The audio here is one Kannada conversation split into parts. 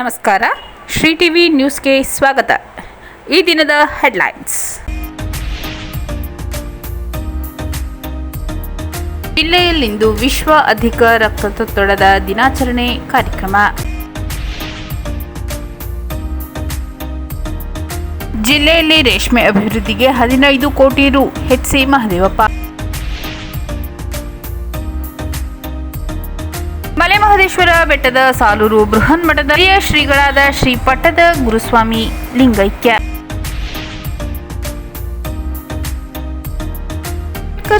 ನಮಸ್ಕಾರ. ಶ್ರೀ ಟಿವಿ ನ್ಯೂಸ್ಗೆ ಸ್ವಾಗತ. ಈ ದಿನದ ಹೆಡ್ಲೈನ್ಸ್. ಜಿಲ್ಲೆಯಲ್ಲಿಂದು ವಿಶ್ವ ಅಧಿಕ ರಕ್ತದೊತ್ತಡದ ದಿನಾಚರಣೆ ಕಾರ್ಯಕ್ರಮ. ಜಿಲ್ಲೆಯಲ್ಲಿ ರೇಷ್ಮೆ ಅಭಿವೃದ್ಧಿಗೆ ಹದಿನೈದು ಕೋಟಿ ರು ಎಚ್ಸಿ ಮಹದೇವಪ್ಪ. ಮಲೆಮಹದೇಶ್ವರ ಬೆಟ್ಟದ ಸಾಲೂರು ಬೃಹನ್ ಮಠದ ಹಿರಿಯ ಶ್ರೀಗಳಾದ ಶ್ರೀ ಪಟ್ಟದ ಗುರುಸ್ವಾಮಿ ಲಿಂಗೈಕ್ಯ.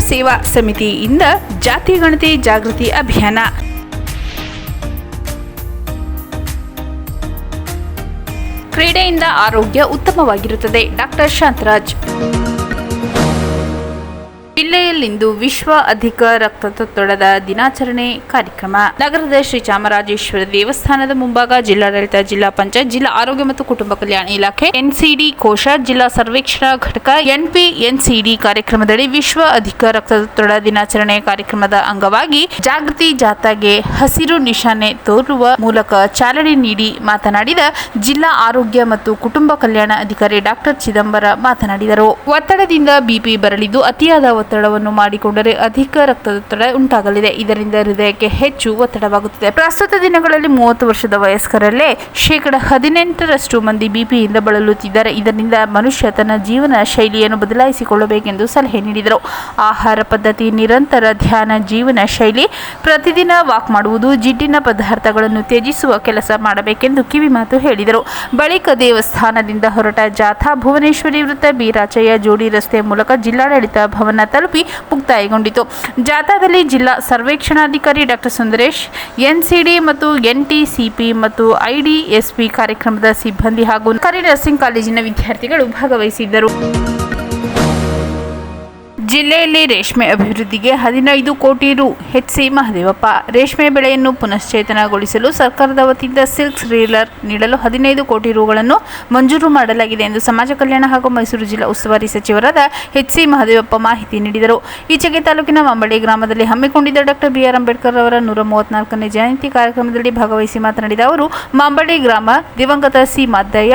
ಸೇವಾ ಸಮಿತಿಯಿಂದ ಜಾತಿ ಗಣತಿ ಜಾಗೃತಿ ಅಭಿಯಾನ. ಕ್ರೀಡೆಯಿಂದ ಆರೋಗ್ಯ ಉತ್ತಮವಾಗಿರುತ್ತದೆ. ಡಾಕ್ಟರ್ ಶಾಂತರಾಜ್. ಜಿಲ್ಲೆಯಲ್ಲಿಂದು ವಿಶ್ವ ಅಧಿಕ ರಕ್ತದೊತ್ತಡದ ದಿನಾಚರಣೆ ಕಾರ್ಯಕ್ರಮ. ನಗರದ ಶ್ರೀ ಚಾಮರಾಜೇಶ್ವರ ದೇವಸ್ಥಾನದ ಮುಂಭಾಗ ಜಿಲ್ಲಾಡಳಿತ, ಜಿಲ್ಲಾ ಪಂಚಾಯತ್, ಜಿಲ್ಲಾ ಆರೋಗ್ಯ ಮತ್ತು ಕುಟುಂಬ ಕಲ್ಯಾಣ ಇಲಾಖೆ, ಎನ್ಸಿಡಿ ಕೋಶ, ಜಿಲ್ಲಾ ಸರ್ವೇಕ್ಷಣಾ ಘಟಕ, ಎನ್ಪಿ, ಎನ್ಸಿಡಿ ಕಾರ್ಯಕ್ರಮದಡಿ ವಿಶ್ವ ಅಧಿಕ ರಕ್ತದೊತ್ತಡ ದಿನಾಚರಣೆ ಕಾರ್ಯಕ್ರಮದ ಅಂಗವಾಗಿ ಜಾಗೃತಿ ಜಾಥಾಗೆ ಹಸಿರು ನಿಶಾನೆ ತೋರುವ ಮೂಲಕ ಚಾಲನೆ ನೀಡಿ ಮಾತನಾಡಿದ ಜಿಲ್ಲಾ ಆರೋಗ್ಯ ಮತ್ತು ಕುಟುಂಬ ಕಲ್ಯಾಣ ಅಧಿಕಾರಿ ಡಾಕ್ಟರ್ ಚಿದಂಬರ ಮಾತನಾಡಿದರು. ಒತ್ತಡದಿಂದ ಬಿಪಿ ಬರಲಿದ್ದು ಅತಿಯಾದ ಒತ್ತಡವನ್ನು ಮಾಡಿಕೊಂಡರೆ ಅಧಿಕ ರಕ್ತದೊತ್ತಡ ಉಂಟಾಗಲಿದೆ. ಇದರಿಂದ ಹೃದಯಕ್ಕೆ ಹೆಚ್ಚು ಒತ್ತಡವಾಗುತ್ತದೆ. ಪ್ರಸ್ತುತ ದಿನಗಳಲ್ಲಿ ಮೂವತ್ತು ವರ್ಷದ ವಯಸ್ಕರಲ್ಲೇ ಶೇಕಡ ಹದಿನೆಂಟರಷ್ಟು ಮಂದಿ ಬಿಪಿಯಿಂದ ಬಳಲುತ್ತಿದ್ದಾರೆ. ಇದರಿಂದ ಮನುಷ್ಯ ತನ್ನ ಜೀವನ ಶೈಲಿಯನ್ನು ಬದಲಾಯಿಸಿಕೊಳ್ಳಬೇಕೆಂದು ಸಲಹೆ ನೀಡಿದರು. ಆಹಾರ ಪದ್ಧತಿ, ನಿರಂತರ ಧ್ಯಾನ, ಜೀವನ ಶೈಲಿ, ಪ್ರತಿದಿನ ವಾಕ್ ಮಾಡುವುದು, ಜಿಡ್ಡಿನ ಪದಾರ್ಥಗಳನ್ನು ತ್ಯಜಿಸುವ ಕೆಲಸ ಮಾಡಬೇಕೆಂದು ಕಿವಿಮಾತು ಹೇಳಿದರು. ಬಳಿಕ ದೇವಸ್ಥಾನದಿಂದ ಹೊರಟ ಜಾಥಾ ಭುವನೇಶ್ವರಿ ವೃತ್ತ ಬಿರಾಚಯ್ಯ ಜೋಡಿ ರಸ್ತೆ ಮೂಲಕ ಜಿಲ್ಲಾಡಳಿತ ಭವನ ತಲುಪಿ ಮುಕ್ತಾಯಗೊಂಡಿತು. ಜಾಥಾದಲ್ಲಿ ಜಿಲ್ಲಾ ಸರ್ವೇಕ್ಷಣಾಧಿಕಾರಿ ಡಾಕ್ಟರ್ ಸುಂದರೇಶ್, ಎನ್ಸಿಡಿ ಮತ್ತು ಎನ್ಟಿಸಿಪಿ ಮತ್ತು ಐಡಿಎಸ್ಪಿ ಕಾರ್ಯಕ್ರಮದ ಸಿಬ್ಬಂದಿ ಹಾಗೂ ನರ್ಸಿಂಗ್ ಕಾಲೇಜಿನ ವಿದ್ಯಾರ್ಥಿಗಳು ಭಾಗವಹಿಸಿದ್ದರು. ಜಿಲ್ಲೆಯಲ್ಲಿ ರೇಷ್ಮೆ ಅಭಿವೃದ್ಧಿಗೆ ಹದಿನೈದು ಕೋಟಿ ರು ಎಚ್ಸಿ ಮಹದೇವಪ್ಪ. ರೇಷ್ಮೆ ಬೆಳೆಯನ್ನು ಪುನಶ್ಚೇತನಗೊಳಿಸಲು ಸರ್ಕಾರದ ವತಿಯಿಂದ ಸಿಲ್ಕ್ ರೀಲರ್ ನೀಡಲು ಹದಿನೈದು ಕೋಟಿ ರುಗಳನ್ನು ಮಂಜೂರು ಮಾಡಲಾಗಿದೆ ಎಂದು ಸಮಾಜ ಕಲ್ಯಾಣ ಹಾಗೂ ಮೈಸೂರು ಜಿಲ್ಲಾ ಉಸ್ತುವಾರಿ ಸಚಿವರಾದ ಎಚ್ಸಿ ಮಹದೇವಪ್ಪ ಮಾಹಿತಿ ನೀಡಿದರು. ಈಚೆಗೆ ತಾಲೂಕಿನ ಮಂಬಳಿ ಗ್ರಾಮದಲ್ಲಿ ಹಮ್ಮಿಕೊಂಡಿದ್ದ ಡಾಕ್ಟರ್ ಬಿಆರ್ ಅಂಬೇಡ್ಕರ್ ಅವರ ನೂರ ಮೂವತ್ನಾಲ್ಕನೇ ಜಯಂತಿ ಕಾರ್ಯಕ್ರಮದಲ್ಲಿ ಭಾಗವಹಿಸಿ ಮಾತನಾಡಿದ ಅವರು ಮಾಂಬಳಿ ಗ್ರಾಮ ದಿವಂಗತ C Maddaiah,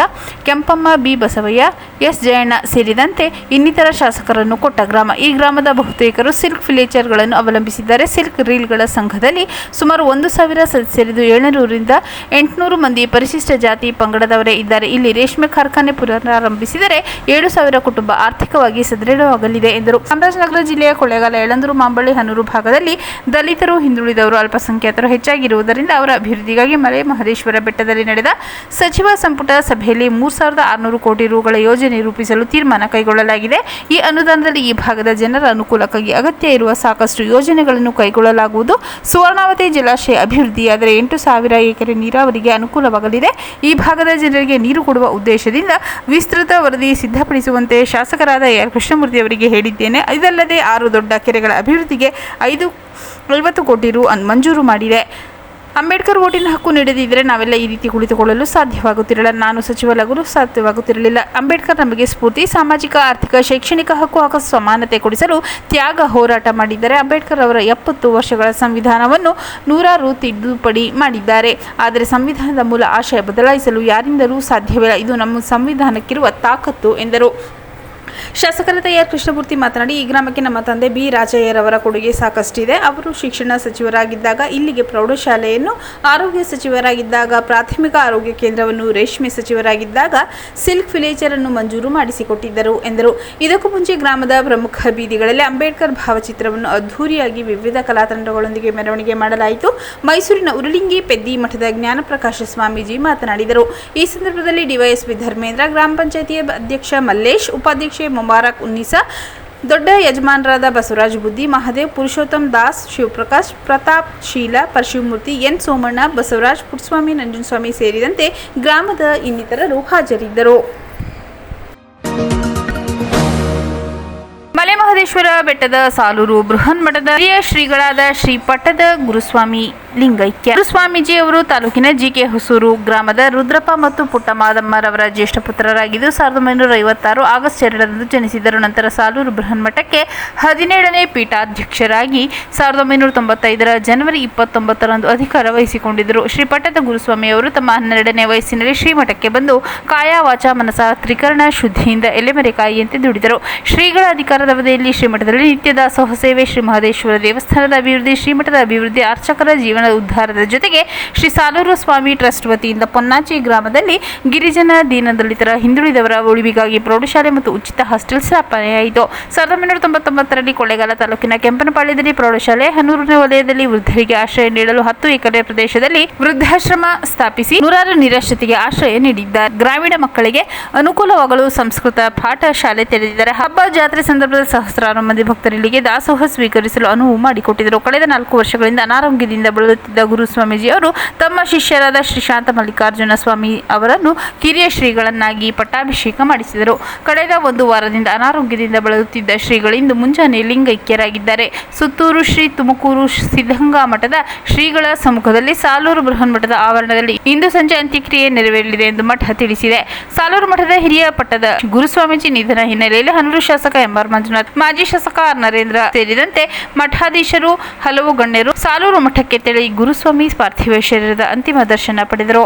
Kempamma B Basavaiah, S Jayanna ಸೇರಿದಂತೆ ಇನ್ನಿತರ ಶಾಸಕರನ್ನು ಕೊಟ್ಟ ಗ್ರಾಮ. ಈ ಗ್ರಾಮದ ಬಹುತೇಕರು ಸಿಲ್ಕ್ ಫಿಲೇಚರ್ಗಳನ್ನು ಅವಲಂಬಿಸಿದ್ದಾರೆ. ಸಿಲ್ಕ್ ರೀಲ್ಗಳ ಸಂಘದಲ್ಲಿ ಸುಮಾರು ಒಂದು ಸಾವಿರ ಸದಸ್ಯರಿದ್ದು ಏಳ್ನೂರರಿಂದ ಎಂಟುನೂರು ಮಂದಿ ಪರಿಶಿಷ್ಟ ಜಾತಿ ಪಂಗಡದವರೇ ಇದ್ದಾರೆ. ಇಲ್ಲಿ ರೇಷ್ಮೆ ಕಾರ್ಖಾನೆ ಪುನರಾರಂಭಿಸಿದರೆ ಏಳು ಸಾವಿರ ಕುಟುಂಬ ಆರ್ಥಿಕವಾಗಿ ಸದೃಢವಾಗಲಿದೆ ಎಂದರು. ಚಾಮರಾಜನಗರ ಜಿಲ್ಲೆಯ ಕೊಳ್ಳೇಗಾಲ, ಯಳಂದೂರು, ಮಾಂಬಳ್ಳಿ, ಹನೂರು ಭಾಗದಲ್ಲಿ ದಲಿತರು ಹಿಂದುಳಿದವರು ಅಲ್ಪಸಂಖ್ಯಾತರು ಹೆಚ್ಚಾಗಿರುವುದರಿಂದ ಅವರ ಅಭಿವೃದ್ಧಿಗಾಗಿ ಮಲೆ ಮಹದೇಶ್ವರ ಬೆಟ್ಟದಲ್ಲಿ ನಡೆದ ಸಚಿವ ಸಂಪುಟ ಸಭೆಯಲ್ಲಿ ಮೂರು ಸಾವಿರದ ಆರುನೂರು ಕೋಟಿ ರೂಗಳ ಯೋಜನೆ ರೂಪಿಸಲು ತೀರ್ಮಾನ ಕೈಗೊಳ್ಳಲಾಗಿದೆ. ಈ ಅನುದಾನದಲ್ಲಿ ಈ ಭಾಗದ ಜನರ ಅನುಕೂಲಕ್ಕಾಗಿ ಅಗತ್ಯ ಇರುವ ಸಾಕಷ್ಟು ಯೋಜನೆಗಳನ್ನು ಕೈಗೊಳ್ಳಲಾಗುವುದು. ಸುವರ್ಣಾವತಿ ಜಲಾಶಯ ಅಭಿವೃದ್ಧಿಯಾದರೆ ಎಂಟು ಸಾವಿರ ಎಕರೆ ನೀರಾವರಿಗೆ ಅನುಕೂಲವಾಗಲಿದೆ. ಈ ಭಾಗದ ಜನರಿಗೆ ನೀರು ಕೊಡುವ ಉದ್ದೇಶದಿಂದ ವಿಸ್ತೃತ ವರದಿ ಸಿದ್ಧಪಡಿಸುವಂತೆ ಶಾಸಕರಾದ ಕೃಷ್ಣಮೂರ್ತಿ ಅವರಿಗೆ ಹೇಳಿದ್ದೇನೆ. ಇದಲ್ಲದೆ ಆರು ದೊಡ್ಡ ಕೆರೆಗಳ ಅಭಿವೃದ್ಧಿಗೆ ಐದು ಐವತ್ತು ಕೋಟಿ ರು ಮಂಜೂರು ಮಾಡಿದೆ. ಅಂಬೇಡ್ಕರ್ ಓಟಿನ ಹಕ್ಕು ನೀಡದಿದ್ದರೆ ನಾವೆಲ್ಲ ಈ ರೀತಿ ಕುಳಿತುಕೊಳ್ಳಲು ಸಾಧ್ಯವಾಗುತ್ತಿರಲಿಲ್ಲ ನಾನು ಸಚಿವಲಾಗಲು ಸಾಧ್ಯವಾಗುತ್ತಿರಲಿಲ್ಲ. ಅಂಬೇಡ್ಕರ್ ನಮಗೆ ಸ್ಫೂರ್ತಿ, ಸಾಮಾಜಿಕ, ಆರ್ಥಿಕ, ಶೈಕ್ಷಣಿಕ ಹಕ್ಕು ಹಾಗೂ ಸಮಾನತೆ ಕೊಡಿಸಲು ತ್ಯಾಗ ಹೋರಾಟ ಮಾಡಿದ್ದಾರೆ. ಅಂಬೇಡ್ಕರ್ ಅವರ ಎಪ್ಪತ್ತು ವರ್ಷಗಳ ಸಂವಿಧಾನವನ್ನು ನೂರಾರು ತಿದ್ದುಪಡಿ ಮಾಡಿದ್ದಾರೆ. ಆದರೆ ಸಂವಿಧಾನದ ಮೂಲ ಆಶಯ ಬದಲಾಯಿಸಲು ಯಾರಿಂದಲೂ ಸಾಧ್ಯವಿಲ್ಲ. ಇದು ನಮ್ಮ ಸಂವಿಧಾನಕ್ಕಿರುವ ತಾಕತ್ತು, ಎಂದರು. ಶಾಸಕರಾದ ತಯಾರ್ ಕೃಷ್ಣಮೂರ್ತಿ ಮಾತನಾಡಿ, ಈ ಗ್ರಾಮಕ್ಕೆ ನಮ್ಮ ತಂದೆ ಬಿ ರಾಜಯ್ಯರವರ ಕೊಡುಗೆ ಸಾಕಷ್ಟಿದೆ. ಅವರು ಶಿಕ್ಷಣ ಸಚಿವರಾಗಿದ್ದಾಗ, ಇಲ್ಲಿಗೆ ಪ್ರೌಢಶಾಲೆಯನ್ನು ಆರೋಗ್ಯ ಸಚಿವರಾಗಿದ್ದಾಗ, ಪ್ರಾಥಮಿಕ ಆರೋಗ್ಯ ಕೇಂದ್ರವನ್ನು ರೇಷ್ಮೆ ಸಚಿವರಾಗಿದ್ದಾಗ, ಸಿಲ್ಕ್ ವಿಲೇಜರ್ ಅನ್ನು ಮಂಜೂರು ಮಾಡಿಸಿಕೊಟ್ಟಿದ್ದರು, ಎಂದರು. ಇದಕ್ಕೂ ಮುಂಚೆ ಗ್ರಾಮದ ಪ್ರಮುಖ ಬೀದಿಗಳಲ್ಲಿ ಅಂಬೇಡ್ಕರ್ ಭಾವಚಿತ್ರವನ್ನು ಅದ್ಧೂರಿಯಾಗಿ ವಿವಿಧ ಕಲಾತಂಡಗಳೊಂದಿಗೆ ಮೆರವಣಿಗೆ ಮಾಡಲಾಯಿತು. ಮೈಸೂರಿನ ಉರುಳಿಂಗಿ ಪೆದ್ದಿ ಮಠದ ಜ್ಞಾನಪ್ರಕಾಶ ಸ್ವಾಮೀಜಿ ಮಾತನಾಡಿದರು. ಈ ಸಂದರ್ಭದಲ್ಲಿ ಡಿವೈಎಸ್ಪಿ ಧರ್ಮೇಂದ್ರ ಗ್ರಾಮ ಪಂಚಾಯಿತಿಯ ಅಧ್ಯಕ್ಷ ಮಲ್ಲೇಶ್, ಉಪಾಧ್ಯಕ್ಷೆ ಮುಬಾರಕ್ ಉನ್ನಿಸಾ ದೊಡ್ಡ ಯಜಮಾನರಾದ ಬಸವರಾಜ್ ಬುದ್ಧಿ ಮಹಾದೇವ್, ಪುರುಷೋತ್ತಮ್ ದಾಸ್, ಶಿವಪ್ರಕಾಶ್, ಪ್ರತಾಪ್, ಶೀಲ ಪರಶಿವಮೂರ್ತಿ ಎನ್ ಸೋಮಣ್ಣ, ಬಸವರಾಜ್, ಪುಟ್ಸ್ವಾಮಿ ನಂಜನಸ್ವಾಮಿ ಸೇರಿದಂತೆ ಗ್ರಾಮದ ಇನ್ನಿತರರು ಹಾಜರಿದ್ದರು. ಮಲೆಮಹದೇಶ್ವರ ಬೆಟ್ಟದ ಸಾಲೂರು ಬೃಹನ್ ಮಠದ ಹಿರಿಯ ಶ್ರೀಗಳಾದ ಶ್ರೀ ಪಟ್ಟದ ಗುರುಸ್ವಾಮಿ ಲಿಂಗೈಕ್ಯ. ಗುರುಸ್ವಾಮೀಜಿ ಅವರು ತಾಲೂಕಿನ ಜಿಕೆ ಹೊಸೂರು ಗ್ರಾಮದ ರುದ್ರಪ್ಪ ಮತ್ತು ಪುಟ್ಟಮಾದಮ್ಮರವರ ಜ್ಯೇಷ್ಠ ಪುತ್ರರಾಗಿದ್ದು ಸಾವಿರದ ಒಂಬೈನೂರ ಐವತ್ತಾರು ಆಗಸ್ಟ್ ಎರಡರಂದು ಜನಿಸಿದರು. ನಂತರ ಸಾಲೂರು ಬೃಹನ್ಮಠಕ್ಕೆ ಹದಿನೇಳನೇ ಪೀಠಾಧ್ಯಕ್ಷರಾಗಿ ಸಾವಿರದ ಒಂಬೈನೂರ ತೊಂಬತ್ತೈದರ ಜನವರಿ ಇಪ್ಪತ್ತೊಂಬತ್ತರಂದು ಅಧಿಕಾರ ವಹಿಸಿಕೊಂಡಿದ್ದರು. ಶ್ರೀ ಪಟ್ಟದ ಗುರುಸ್ವಾಮಿ ಅವರು ತಮ್ಮ ಹನ್ನೆರಡನೇ ವಯಸ್ಸಿನಲ್ಲಿ ಶ್ರೀಮಠಕ್ಕೆ ಬಂದು ಕಾಯ ವಾಚ ಮನಸ ತ್ರಿಕರಣ ಶುದ್ಧಿಯಿಂದ ಎಲೆಮರೆಕಾಯಿಯಂತೆ ದುಡಿದರು. ಶ್ರೀಗಳ ಅಧಿಕಾರದ ಅವಧಿಯಲ್ಲಿ ಶ್ರೀಮಠದಲ್ಲಿ ನಿತ್ಯ ದಾಸೋಹ ಸೇವೆ ಶ್ರೀ ಮಹದೇಶ್ವರ ದೇವಸ್ಥಾನದ ಅಭಿವೃದ್ಧಿ, ಶ್ರೀಮಠದ ಅಭಿವೃದ್ಧಿ, ಅರ್ಚಕರ ಜೀವನ ಉದ್ಧಾರದ ಜೊತೆಗೆ ಶ್ರೀ ಸಾಲೂರು ಸ್ವಾಮಿ ಟ್ರಸ್ಟ್ ವತಿಯಿಂದ ಪೊನ್ನಾಚಿ ಗ್ರಾಮದಲ್ಲಿ ಗಿರಿಜನ ದೀನದಲಿತರ ಹಿಂದುಳಿದವರ ಉಳಿವಿಗಾಗಿ ಪ್ರೌಢಶಾಲೆ ಮತ್ತು ಉಚಿತ ಹಾಸ್ಟೆಲ್ ಸ್ಥಾಪನೆಯಾಯಿತು ಸಾವಿರದ ಒಂಬೈನೂರ ತೊಂಬತ್ತೊಂಬತ್ತರಲ್ಲಿ ಕೊಳ್ಳೇಗಾಲ ತಾಲೂಕಿನ ಕೆಂಪನಪಾಳ್ಯದಲ್ಲಿ ಪ್ರೌಢಶಾಲೆ, ಹನೂರಿನ ವಲಯದಲ್ಲಿ ವೃದ್ಧರಿಗೆ ಆಶ್ರಯ ನೀಡಲು ಹತ್ತು ಎಕರೆ ಪ್ರದೇಶದಲ್ಲಿ ವೃದ್ಧಾಶ್ರಮ ಸ್ಥಾಪಿಸಿ ನೂರಾರು ನಿರಾಶ್ರಿತಿಗೆ ಆಶ್ರಯ ನೀಡಿದ್ದಾರೆ. ಗ್ರಾಮೀಣ ಮಕ್ಕಳಿಗೆ ಅನುಕೂಲವಾಗಲು ಸಂಸ್ಕೃತ ಪಾಠ ಶಾಲೆ ತೆರೆದಿದ್ದಾರೆ. ಹಬ್ಬ ಜಾತ್ರೆ ಸಂದರ್ಭದಲ್ಲಿ ಸಹಸ್ರಾರು ಮಂದಿ ಭಕ್ತರಿಗೆ ದಾಸೋಹ ಸ್ವೀಕರಿಸಲು ಅನುವು ಮಾಡಿಕೊಟ್ಟಿದ್ದರು. ಕಳೆದ ನಾಲ್ಕು ವರ್ಷಗಳಿಂದ ಅನಾರೋಗ್ಯದಿಂದ ಬಳಲುತ್ತಿದ್ದ ಗುರು ಸ್ವಾಮೀಜಿ ಅವರು ತಮ್ಮ ಶಿಷ್ಯರಾದ ಶ್ರೀ ಶಾಂತ ಮಲ್ಲಿಕಾರ್ಜುನ ಸ್ವಾಮಿ ಅವರನ್ನು ಕಿರಿಯ ಶ್ರೀಗಳನ್ನಾಗಿ ಪಟ್ಟಾಭಿಷೇಕ ಮಾಡಿಸಿದರು. ಕಳೆದ ಒಂದು ವಾರದಿಂದ ಅನಾರೋಗ್ಯದಿಂದ ಬಳಲುತ್ತಿದ್ದ ಶ್ರೀಗಳಿಂದು ಮುಂಜಾನೆ ಲಿಂಗೈಕ್ಯರಾಗಿದ್ದಾರೆ. ಸುತ್ತೂರು ಶ್ರೀ ತುಮಕೂರು ಸಿದ್ಧಗಂಗಾ ಮಠದ ಶ್ರೀಗಳ ಸಮ್ಮುಖದಲ್ಲಿ ಸಾಲೂರು ಬೃಹನ್ಮಠದ ಆವರಣದಲ್ಲಿ ಇಂದು ಸಂಜೆ ಅಂತ್ಯಕ್ರಿಯೆ ನೆರವೇರಲಿದೆ ಎಂದು ಮಠ ತಿಳಿಸಿದೆ. ಸಾಲೂರು ಮಠದ ಹಿರಿಯ ಪಟ್ಟದ ಗುರುಸ್ವಾಮೀಜಿ ನಿಧನ ಹಿನ್ನೆಲೆಯಲ್ಲಿ ಹನೂರು ಶಾಸಕ ಎಂಆರ್ ಮಂಜುನಾಥ್ ಮಾಜಿ ಶಾಸಕ ನರೇಂದ್ರ ಸೇರಿದಂತೆ ಮಠಾಧೀಶರು, ಹಲವು ಗಣ್ಯರು ಸಾಲೂರು ಮಠಕ್ಕೆ ತೆರಳಿ ಗುರುಸ್ವಾಮಿ ಪಾರ್ಥಿವ ಶರೀರದ ಅಂತಿಮ ದರ್ಶನ ಪಡೆದರು.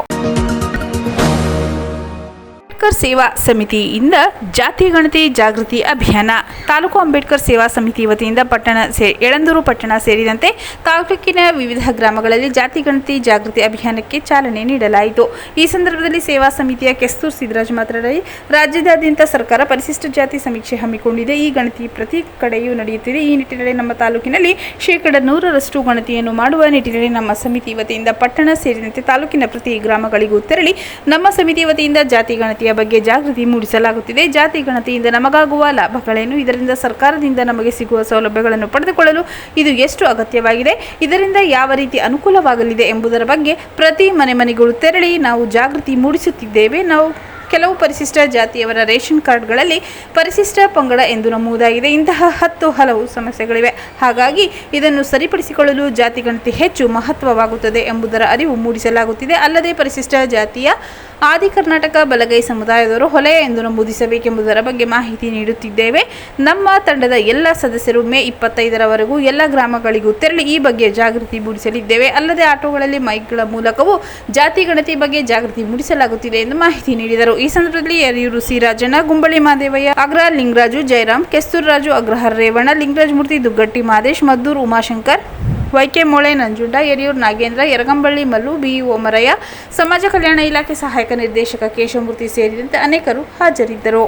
ಅಂಬೇಡ್ಕರ್ ಸೇವಾ ಸಮಿತಿಯಿಂದ ಜಾತಿ ಗಣತಿ ಜಾಗೃತಿ ಅಭಿಯಾನ. ತಾಲೂಕು ಅಂಬೇಡ್ಕರ್ ಸೇವಾ ಸಮಿತಿ ವತಿಯಿಂದ ಪಟ್ಟಣ ಸೇ, ಯಳಂದೂರು ಪಟ್ಟಣ ಸೇರಿದಂತೆ ತಾಲೂಕಿನ ವಿವಿಧ ಗ್ರಾಮಗಳಲ್ಲಿ ಜಾತಿ ಗಣತಿ ಜಾಗೃತಿ ಅಭಿಯಾನಕ್ಕೆ ಚಾಲನೆ ನೀಡಲಾಯಿತು. ಈ ಸಂದರ್ಭದಲ್ಲಿ ಸೇವಾ ಸಮಿತಿಯ ಕೆಸ್ತೂರ್ ಸಿದ್ದರಾಜ್ ಮಾತನಾಡಿ, ರಾಜ್ಯದಾದ್ಯಂತ ಸರ್ಕಾರ ಪರಿಶಿಷ್ಟ ಜಾತಿ ಸಮೀಕ್ಷೆ ಹಮ್ಮಿಕೊಂಡಿದೆ. ಈ ಗಣತಿ ಪ್ರತಿ ಕಡೆಯೂ ನಡೆಯುತ್ತಿದೆ. ಈ ನಿಟ್ಟಿನಲ್ಲಿ ನಮ್ಮ ತಾಲೂಕಿನಲ್ಲಿ ಶೇಕಡ ನೂರರಷ್ಟು ಗಣತಿಯನ್ನು ಮಾಡುವ ನಿಟ್ಟಿನಲ್ಲಿ ನಮ್ಮ ಸಮಿತಿ ವತಿಯಿಂದ ಪಟ್ಟಣ ಸೇರಿದಂತೆ ತಾಲೂಕಿನ ಪ್ರತಿ ಗ್ರಾಮಗಳಿಗೂ ತೆರಳಿ ನಮ್ಮ ಸಮಿತಿ ವತಿಯಿಂದ ಜಾತಿ ಗಣತಿಯ ಬಗ್ಗೆ ಜಾಗೃತಿ ಮೂಡಿಸಲಾಗುತ್ತಿದೆ. ಜಾತಿ ಗಣತಿಯಿಂದ ನಮಗಾಗುವ ಲಾಭಗಳೇನು ಇದರಿಂದ ಸರ್ಕಾರದಿಂದ ನಮಗೆ ಸಿಗುವ ಸೌಲಭ್ಯಗಳನ್ನು ಪಡೆದುಕೊಳ್ಳಲು ಇದು ಎಷ್ಟು ಅಗತ್ಯವಾಗಿದೆ? ಇದರಿಂದ ಯಾವ ರೀತಿ ಅನುಕೂಲವಾಗಲಿದೆ ಎಂಬುದರ ಬಗ್ಗೆ ಪ್ರತಿ ಮನೆ ಮನೆಗಳು ತೆರಳಿ ನಾವು ಜಾಗೃತಿ ಮೂಡಿಸುತ್ತಿದ್ದೇವೆ. ನಾವು ಕೆಲವು ಪರಿಶಿಷ್ಟ ಜಾತಿಯವರ ರೇಷನ್ ಕಾರ್ಡ್ಗಳಲ್ಲಿ ಪರಿಶಿಷ್ಟ ಪಂಗಡ ಎಂದು ನಮೂದಾಗಿದೆ. ಇಂತಹ ಹತ್ತು ಹಲವು ಸಮಸ್ಯೆಗಳಿವೆ. ಹಾಗಾಗಿ ಇದನ್ನು ಸರಿಪಡಿಸಿಕೊಳ್ಳಲು ಜಾತಿ ಗಣತಿ ಹೆಚ್ಚು ಮಹತ್ವವಾಗುತ್ತದೆ ಎಂಬುದರ ಅರಿವು ಮೂಡಿಸಲಾಗುತ್ತಿದೆ. ಅಲ್ಲದೆ ಪರಿಶಿಷ್ಟ ಜಾತಿಯ ಆದಿ ಕರ್ನಾಟಕ ಬಲಗೈ ಸಮುದಾಯದವರು ಹೊಲೆಯ ಎಂದು ನಮೂದಿಸಬೇಕೆಂಬುದರ ಬಗ್ಗೆ ಮಾಹಿತಿ ನೀಡುತ್ತಿದ್ದೇವೆ. ನಮ್ಮ ತಂಡದ ಎಲ್ಲ ಸದಸ್ಯರು ಮೇ ಇಪ್ಪತ್ತೈದರವರೆಗೂ ಎಲ್ಲ ಗ್ರಾಮಗಳಿಗೂ ತೆರಳಿ ಈ ಬಗ್ಗೆ ಜಾಗೃತಿ ಮೂಡಿಸಲಿದ್ದೇವೆ. ಅಲ್ಲದೆ ಆಟೋಗಳಲ್ಲಿ ಮೈಕ್ಗಳ ಮೂಲಕವೂ ಜಾತಿ ಗಣತಿ ಬಗ್ಗೆ ಜಾಗೃತಿ ಮೂಡಿಸಲಾಗುತ್ತಿದೆ ಎಂದು ಮಾಹಿತಿ ನೀಡಿದರು. ಈ ಸಂದರ್ಭದಲ್ಲಿ Yariyur C Gumbali Madevaiah Agra Lingaraju, Jayaram, Kesthur Raju, Agrahar Revanna Lingaraj Murthy Duggatti Madesh, Maddur Umashankar Y K Mole Nanjunda Yariyur Nagendra, Yaragamballi Mallu B E Omaraiah ಸಮಾಜ ಕಲ್ಯಾಣ ಇಲಾಖೆ ಸಹಾಯಕ ನಿರ್ದೇಶಕ ಕೇಶವಮೂರ್ತಿ ಸೇರಿದಂತೆ ಅನೇಕರು ಹಾಜರಿದ್ದರು.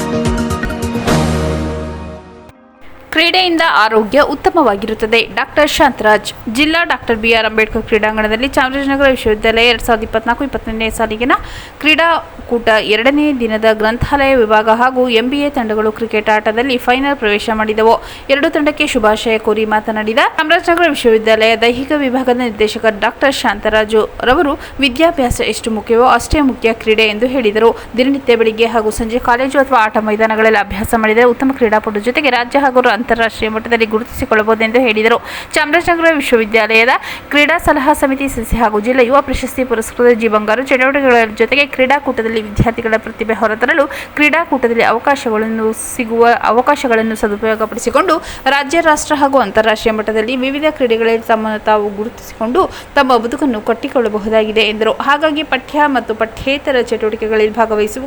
ಕ್ರೀಡೆಯಿಂದ ಆರೋಗ್ಯ ಉತ್ತಮವಾಗಿರುತ್ತದೆ. ಡಾಕ್ಟರ್ ಶಾಂತರಾಜ್, ಜಿಲ್ಲಾ ಡಾಕ್ಟರ್ ಬಿಆರ್ ಅಂಬೇಡ್ಕರ್ ಕ್ರೀಡಾಂಗಣದಲ್ಲಿ ಚಾಮರಾಜನಗರ ವಿಶ್ವವಿದ್ಯಾಲಯ ಎರಡು ಸಾವಿರದ ಇಪ್ಪತ್ನಾಲ್ಕು ಇಪ್ಪತ್ತನೇ ಸಾಲಿಗಿನ ಕ್ರೀಡಾಕೂಟ ಎರಡನೇ ದಿನದ ಗ್ರಂಥಾಲಯ ವಿಭಾಗ ಹಾಗೂ ಎಂಬಿಎ ತಂಡಗಳು ಕ್ರಿಕೆಟ್ ಆಟದಲ್ಲಿ ಫೈನಲ್ ಪ್ರವೇಶ ಮಾಡಿದವು. ಎರಡು ತಂಡಕ್ಕೆ ಶುಭಾಶಯ ಕೋರಿ ಮಾತನಾಡಿದ ಚಾಮರಾಜನಗರ ವಿಶ್ವವಿದ್ಯಾಲಯ ದೈಹಿಕ ವಿಭಾಗದ ನಿರ್ದೇಶಕ ಡಾಕ್ಟರ್ ಶಾಂತರಾಜು ರವರು, ವಿದ್ಯಾಭ್ಯಾಸ ಎಷ್ಟು ಮುಖ್ಯವೋ ಅಷ್ಟೇ ಮುಖ್ಯ ಕ್ರೀಡೆ ಎಂದು ಹೇಳಿದರು. ದಿನನಿತ್ಯ ಬೆಳಿಗ್ಗೆ ಹಾಗೂ ಸಂಜೆ ಕಾಲೇಜು ಅಥವಾ ಆಟ ಮೈದಾನಗಳಲ್ಲಿ ಅಭ್ಯಾಸ ಮಾಡಿದರೆ ಉತ್ತಮ ಕ್ರೀಡಾಪಟು ಜೊತೆಗೆ ರಾಜ್ಯ ಹಾಗೂ ಅಂತಾರಾಷ್ಟ್ರೀಯ ಮಟ್ಟದಲ್ಲಿ ಗುರುತಿಸಿಕೊಳ್ಳಬಹುದು ಎಂದು ಹೇಳಿದರು. ಚಾಮರಾಜನಗರ ವಿಶ್ವವಿದ್ಯಾಲಯದ ಕ್ರೀಡಾ ಸಲಹಾ ಸಮಿತಿ ಸದಸ್ಯ ಹಾಗೂ ಜಿಲ್ಲಾ ಯುವ ಪ್ರಶಸ್ತಿ ಪುರಸ್ಕೃತ ಜಿ ಬಂಗಾರು ಚಟುವಟಿಕೆಗಳ ಜೊತೆಗೆ ಕ್ರೀಡಾಕೂಟದಲ್ಲಿ ವಿದ್ಯಾರ್ಥಿಗಳ ಪ್ರತಿಭೆ ಹೊರತರಲು ಕ್ರೀಡಾಕೂಟದಲ್ಲಿ ಅವಕಾಶಗಳನ್ನು ಸಿಗುವ ಅವಕಾಶಗಳನ್ನು ಸದುಪಯೋಗಪಡಿಸಿಕೊಂಡು ರಾಜ್ಯ, ರಾಷ್ಟ್ರ ಹಾಗೂ ಅಂತಾರಾಷ್ಟ್ರೀಯ ಮಟ್ಟದಲ್ಲಿ ವಿವಿಧ ಕ್ರೀಡೆಗಳಲ್ಲಿ ತಮ್ಮನ್ನು ತಾವು ಗುರುತಿಸಿಕೊಂಡು ತಮ್ಮ ಬದುಕನ್ನು ಕಟ್ಟಿಕೊಳ್ಳಬಹುದಾಗಿದೆ ಎಂದರು. ಹಾಗಾಗಿ ಪಠ್ಯ ಮತ್ತು ಪಠ್ಯೇತರ ಚಟುವಟಿಕೆಗಳಲ್ಲಿ ಭಾಗವಹಿಸುವ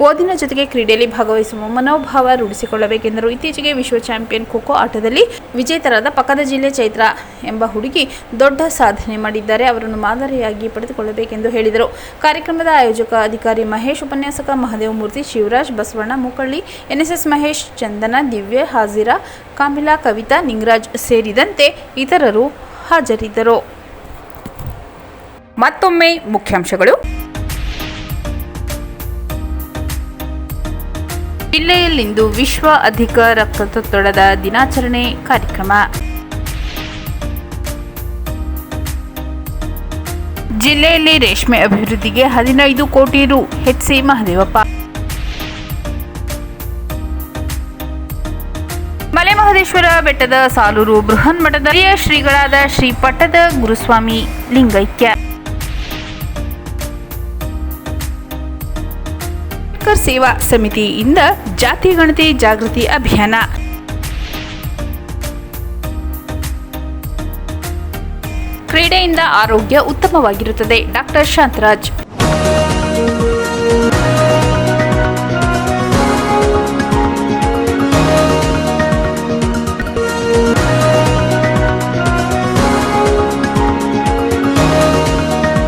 ಓದಿನ ಜೊತೆಗೆ ಕ್ರೀಡೆಯಲ್ಲಿ ಭಾಗವಹಿಸುವ ಮನೋಭಾವ ರೂಢಿಸಿಕೊಳ್ಳಬೇಕೆಂದರು. ಇತ್ತೀಚೆಗೆ ವಿಶ್ವ ಚಾಂಪಿಯನ್ ಖೋಖೋ ಆಟದಲ್ಲಿ ವಿಜೇತರಾದ ಪಕ್ಕದ ಜಿಲ್ಲೆ ಚೈತ್ರ ಎಂಬ ಹುಡುಗಿ ದೊಡ್ಡ ಸಾಧನೆ ಮಾಡಿದ್ದಾರೆ. ಅವರನ್ನು ಮಾದರಿಯಾಗಿ ಪಡೆದುಕೊಳ್ಳಬೇಕೆಂದು ಹೇಳಿದರು. ಕಾರ್ಯಕ್ರಮದ ಆಯೋಜಕ ಅಧಿಕಾರಿ ಮಹೇಶ್, ಉಪನ್ಯಾಸಕ ಮಹದೇವ ಮೂರ್ತಿ, ಶಿವರಾಜ್, ಬಸವಣ್ಣ ಮುಕಳ್ಳಿ ಎನ್ಎಸ್ಎಸ್ ಮಹೇಶ್, ಚಂದನ, ದಿವ್ಯ, ಹಾಜಿರಾ, ಕಾಮಿಲಾ, ಕವಿತಾ, ನಿಂಗರಾಜ್ ಸೇರಿದಂತೆ ಇತರರು ಹಾಜರಿದ್ದರು. ಮತ್ತೊಮ್ಮೆ ಮುಖ್ಯಾಂಶಗಳು. ಜಿಲ್ಲೆಯಲ್ಲಿಂದು ವಿಶ್ವ ಅಧಿಕ ರಕ್ತದೊತ್ತಡದ ದಿನಾಚರಣೆ ಕಾರ್ಯಕ್ರಮ. ಜಿಲ್ಲೆಯಲ್ಲಿ ರೇಷ್ಮೆ ಅಭಿವೃದ್ಧಿಗೆ ಹದಿನೈದು ಕೋಟಿ ರು ಸಿ ಮಹದೇವಪ್ಪ. ಮಲೆ ಮಹದೇಶ್ವರ ಬೆಟ್ಟದ ಸಾಲೂರು ಬೃಹನ್ಮಠದ ಶ್ರೀಗಳಾದ ಶ್ರೀ ಪಟ್ಟದ ಗುರುಸ್ವಾಮಿ ಲಿಂಗೈಕ್ಯ. ಅಂಬೇಡ್ಕರ್ ಸೇವಾ ಸಮಿತಿಯಿಂದ ಜಾತಿ ಗಣತಿ ಜಾಗೃತಿ ಅಭಿಯಾನ. ಕ್ರೀಡೆಯಿಂದ ಆರೋಗ್ಯ ಉತ್ತಮವಾಗಿರುತ್ತದೆ. ಡಾಕ್ಟರ್ ಶಾಂತರಾಜ್.